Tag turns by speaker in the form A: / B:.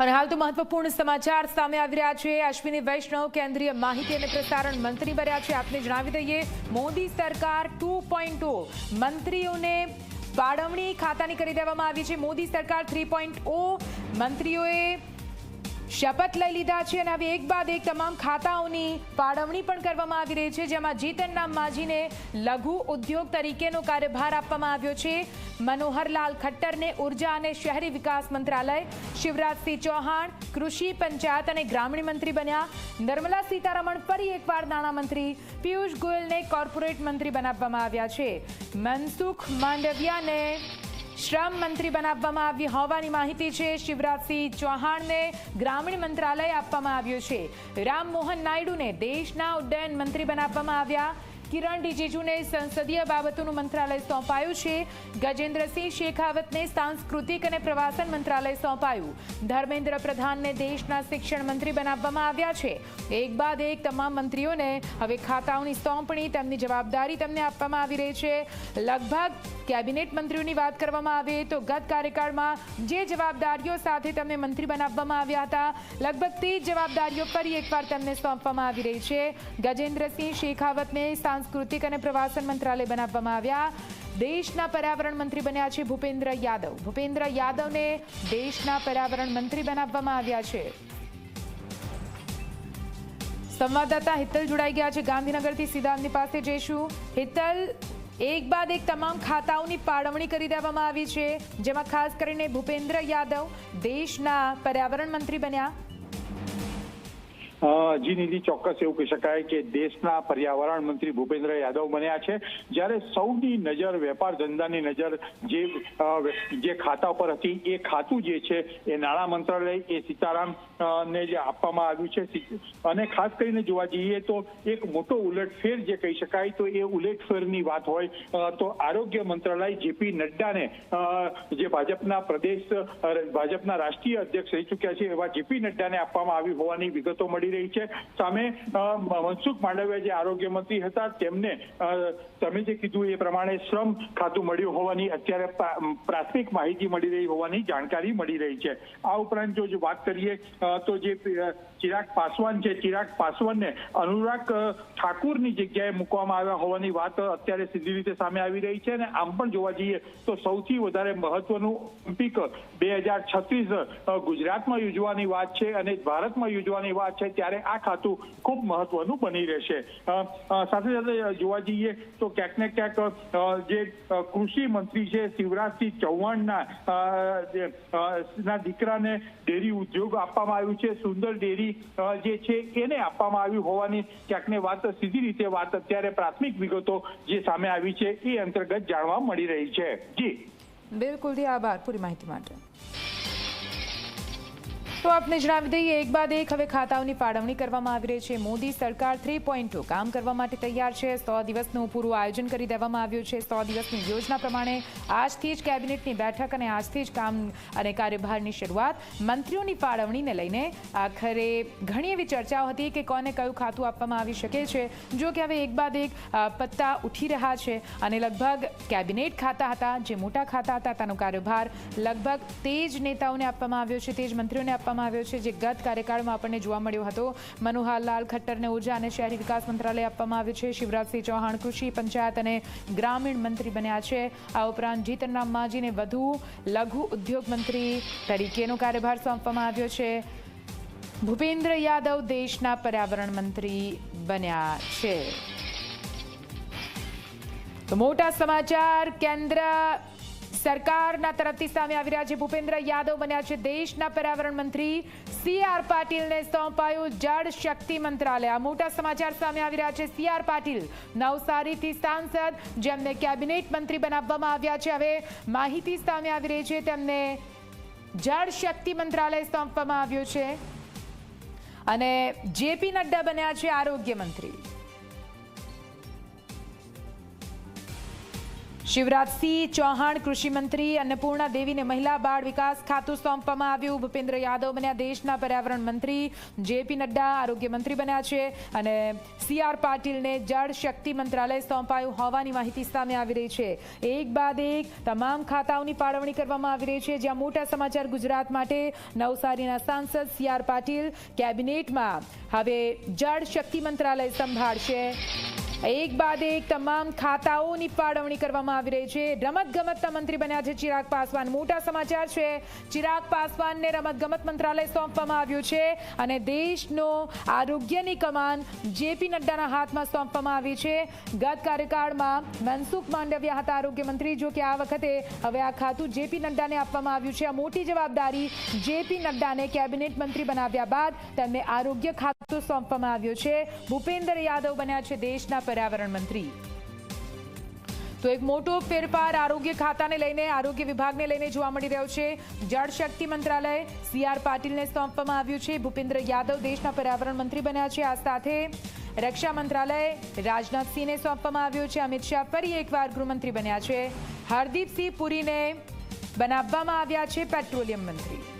A: અને હાલ તો મહત્વપૂર્ણ સમાચાર સામે આવી રહ્યા છે. અશ્વિની વૈષ્ણવ કેન્દ્રીય માહિતી અને પ્રસારણ મંત્રી બન્યા છે. આપને જણાવી દઈએ, મોદી સરકાર ટુ મંત્રીઓને ફાળવણી ખાતાની કરી દેવામાં આવી છે. મોદી સરકાર થ્રી મંત્રીઓએ શપથ લઈ લીધા છે અને હવે એક બાદ એક તમામ ખાતાઓની ફાળવણી પણ કરવામાં આવી રહી છે, જેમાં જીતન માજીને લઘુ ઉદ્યોગ તરીકેનો કાર્યભાર આપવામાં આવ્યો છે. મનોહરલાલ ખટ્ટરને ઊર્જા અને શહેરી વિકાસ મંત્રાલય, શિવરાજસિંહ ચૌહાણ, કૃષિ પંચાયત અને ગ્રામીણ મંત્રી બન્યા. નિર્મલા સીતારમણ ફરી એકવાર નાણામંત્રી પિયુષ ગોયલને કોર્પોરેટ મંત્રી બનાવવામાં આવ્યા છે. મનસુખ માંડવિયાને શ્રમ મંત્રી બનાવવામાં આવી હોવાની માહિતી છે. શિવરાજસિંહ ચૌહાણને ગ્રામીણ મંત્રાલય આપવામાં આવ્યું છે. રામમોહન નાયડુને દેશના ઉડ્ડયન મંત્રી બનાવવામાં આવ્યા. કિરણ રિજિજુને સંસદીય બાબતોનું મંત્રાલય સોંપાયું છે. ગજેન્દ્રસિંહ શેખાવતને સાંસ્કૃતિક અને પ્રવાસન મંત્રાલય સોંપાયું. ધર્મેન્દ્ર પ્રધાનને દેશના શિક્ષણ મંત્રી બનાવવામાં આવ્યા છે. એક બાદ એક તમામ મંત્રીઓને હવે ખાતાઓની સોંપણી, તેમની જવાબદારી તેમને આપવામાં આવી રહી છે. લગભગ કેબિનેટ મંત્રીઓની વાત કરવામાં આવે તો ગત કાર્યકાળમાં જે જવાબદારીઓ સાથે તેમને મંત્રી બનાવવામાં આવ્યા હતા, લગભગ તે જ જવાબદારીઓ ફરી એકવાર તેમને સોંપવામાં આવી રહી છે. ગજેન્દ્રસિંહ શેખાવતને સાંસ્કૃતિક અને પ્રવાસન મંત્રાલય બનાવવામાં આવ્યા. દેશના પર્યાવરણ મંત્રી બન્યા છે ભૂપેન્દ્ર યાદવ. ભૂપેન્દ્ર યાદવને દેશના પર્યાવરણ મંત્રી બનાવવામાં આવ્યા છે. સંવાદદાતા હિતલ જોડાઈ ગયા છે ગાંધીનગરથી સીધા એમની પાસે જઈશું હિતલ, એક બાદ એક તમામ ખાતાઓની ફાળવણી કરી દેવામાં આવી છે, જેમાં ખાસ કરીને ભૂપેન્દ્ર યાદવ દેશના પર્યાવરણ મંત્રી બન્યા.
B: જી નિધિ ચોક્કસ એવું કહી શકાય કે દેશના પર્યાવરણ મંત્રી ભૂપેન્દ્ર યાદવ બન્યા છે. જ્યારે સૌની નજર, વેપાર ધંધાની નજર જે જે ખાતા પર હતી, એ ખાતું જે છે, એ નાણાં મંત્રાલય, એ સીતારામ ને જે આપવામાં આવ્યું છે. અને ખાસ કરીને જોવા જઈએ તો એક મોટો ઉલટફેર જે કહી શકાય તો એ ઉલટફેરની વાત હોય. તો આરોગ્ય મંત્રાલય જેપી નડ્ડાને જે ભાજપના પ્રદેશ ભાજપના રાષ્ટ્રીય અધ્યક્ષ રહી ચૂક્યા છે એવા જેપી નડ્ડાને આપવામાં આવી હોવાની વિગતો મળી રહી છે. સામે મનસુખ માંડવિયા જે આરોગ્ય મંત્રી હતા, તેમને તમે જે કીધું એ પ્રમાણે શ્રમ ખાતું મળ્યું હોવાની, અત્યારે પ્રાથમિક માહિતી મળી રહી હોવાની જાણકારી મળી રહી છે. આ ઉપરાંત જો વાત કરીએ તો જે ચિરાગ પાસવાન છે, ચિરાગ પાસવાનને અનુરાગ ઠાકુરની જગ્યાએ મૂકવામાં આવ્યા હોવાની વાત અત્યારે સીધી રીતે સામે આવી રહી છે. અને આમ પણ જોવા જઈએ, તો સૌથી વધારે મહત્વનું ઓલિમ્પિક બે હજાર છત્રીસ ગુજરાતમાં યોજવાની વાત છે અને ભારતમાં યોજવાની વાત છે ત્યારે આ ખાતું ખૂબ મહત્વનું બની રહેશે. સાથે સાથે જોવા જઈએ તો ક્યાંક ને ક્યાંક જે કૃષિ મંત્રી છે શિવરાજસિંહ ચૌહાણના ના દીકરાને ડેરી ઉદ્યોગ આપવામાં આવ્યું છે. સુંદર ડેરી જે છે એને આપવામાં આવ્યું હોવાની ક્યાંક ને વાત, સીધી રીતે વાત અત્યારે પ્રાથમિક વિગતો જે સામે આવી છે એ અંતર્ગત જાણવા મળી રહી છે. જી.
A: બિલકુલ આભાર. પૂરી માહિતી માટે. તો આપને જણાવી દઈએ, એક બાદ એક હવે ખાતાઓની ફાળવણી કરવામાં આવી રહી છે. મોદી સરકાર થ્રી પોઈન્ટ કામ કરવા માટે તૈયાર છે. સો દિવસનું પૂરું આયોજન કરી દેવામાં આવ્યું છે. સો દિવસની યોજના પ્રમાણે આજથી જ કેબિનેટની બેઠક અને આજથી જ કામ અને કાર્યભારની શરૂઆત મંત્રીઓની ફાળવણીને લઈને આખરે ઘણી એવી ચર્ચાઓ હતી કે કોને કયું ખાતું આપવામાં આવી શકે છે. જો કે હવે એક બાદ એક પત્તા ઉઠી રહ્યા છે અને લગભગ કેબિનેટ ખાતા હતા, જે મોટા ખાતા હતા, તેનો કાર્યભાર લગભગ તે જ નેતાઓને આપવામાં આવ્યો છે તે જ મંત્રીઓને આપવામાં આપવામાં આવ્યો છે, જે ગત કાર્યકાળમાં આપણને જોવા મળ્યો હતો. મનોહરલાલ ખટ્ટરને ઊર્જા અને શહેરી વિકાસ મંત્રાલય આપવામાં આવ્યું છે. શિવરાજસિંહ ચૌહાણ કૃષિ પંચાયત અને ગ્રામીણ મંત્રી બન્યા છે. આ ઉપરાંત જીતનરામ માજીને વધુ લઘુ ઉદ્યોગ મંત્રી તરીકેનો કાર્યભાર સોંપવામાં આવ્યો છે. ભૂપેન્દ્ર યાદવ દેશના પર્યાવરણ મંત્રી બન્યા છે. તો મોટા સમાચાર, કેન્દ્ર સરકારના તરફથી સામે આવી રહ્યા છે. ભૂપેન્દ્ર યાદવ બન્યા છે દેશના પર્યાવરણ મંત્રી. સી આર પાટીલને સોંપાયું જળ શક્તિ મંત્રાલય. આ મોટા સમાચાર સામે આવી રહ્યા છે. સી આર પાટીલ નવસારીથી સાંસદ, જેમને કેબિનેટ મંત્રી બનાવવામાં આવ્યા છે. હવે માહિતી સામે આવી રહી છે. તેમને જળ શક્તિ મંત્રાલય સોંપવામાં આવ્યું છે. અને જેપી નડ્ડા બન્યા છે આરોગ્ય મંત્રી. શિવરાજસિંહ ચૌહાણ કૃષિ મંત્રી અન્નપૂર્ણા દેવીને મહિલા બાળ વિકાસ ખાતું સોંપવામાં આવ્યું. ભૂપેન્દ્ર યાદવ બન્યા દેશના પર્યાવરણ મંત્રી, જેપી નડ્ડા આરોગ્ય મંત્રી બન્યા છે અને સી આર પાટીલને જળ શક્તિ મંત્રાલય સોંપાયું હોવાની માહિતી સામે આવી રહી છે. એક બાદ એક તમામ ખાતાઓની ફાળવણી કરવામાં આવી રહી છે. જ્યાં મોટા સમાચાર ગુજરાત માટે નવસારીના સાંસદ સી આર પાટીલ કેબિનેટમાં હવે જળ શક્તિ મંત્રાલય સંભાળશે. એક બાદ એક તમામ ખાતાઓની ફાળવણી કરવામાં આવી રહી છે. રમત ગમતના મંત્રી બન્યા છે ચિરાગ પાસવાન. મોટા સમાચાર છે. ચિરાગ પાસવાનને રમત ગમત મંત્રાલય સોંપવામાં આવ્યું છે અને દેશનો આરોગ્યની કમાન જેપી નડ્ડાના હાથમાં સોંપવામાં આવી છે. ગત કાર્યકાળમાં મનસુખ માંડવિયા હતા આરોગ્ય મંત્રી. જો કે આ વખતે હવે આ ખાતું જેપી નડ્ડાને આપવામાં આવ્યું છે. આ મોટી જવાબદારી જેપી નડ્ડાને કેબિનેટ મંત્રી બનાવ્યા બાદ તેમને આરોગ્ય ખાતું સોંપવામાં આવ્યું છે. ભૂપેન્દ્ર યાદવ બન્યા છે દેશના પર્યાવરણ મંત્રી. તો એક મોટો ફેરફાર આરોગ્ય ખાતાને લઈને, આરોગ્ય વિભાગને લઈને જોવા મળી રહ્યો છે. જળ શક્તિ મંત્રાલય સી આર પાટીલને સોંપવામાં આવ્યું છે. ભૂપેન્દ્ર યાદવ દેશના પર્યાવરણ મંત્રી બન્યા છે. આ સાથે રક્ષા મંત્રાલય રાજનાથસિંહને સોંપવામાં આવ્યું છે. અમિત શાહ ફરી એકવાર ગૃહમંત્રી બન્યા છે. હરદીપસિંહ પુરીને બનાવવામાં આવ્યા છે પેટ્રોલિયમ મંત્રી.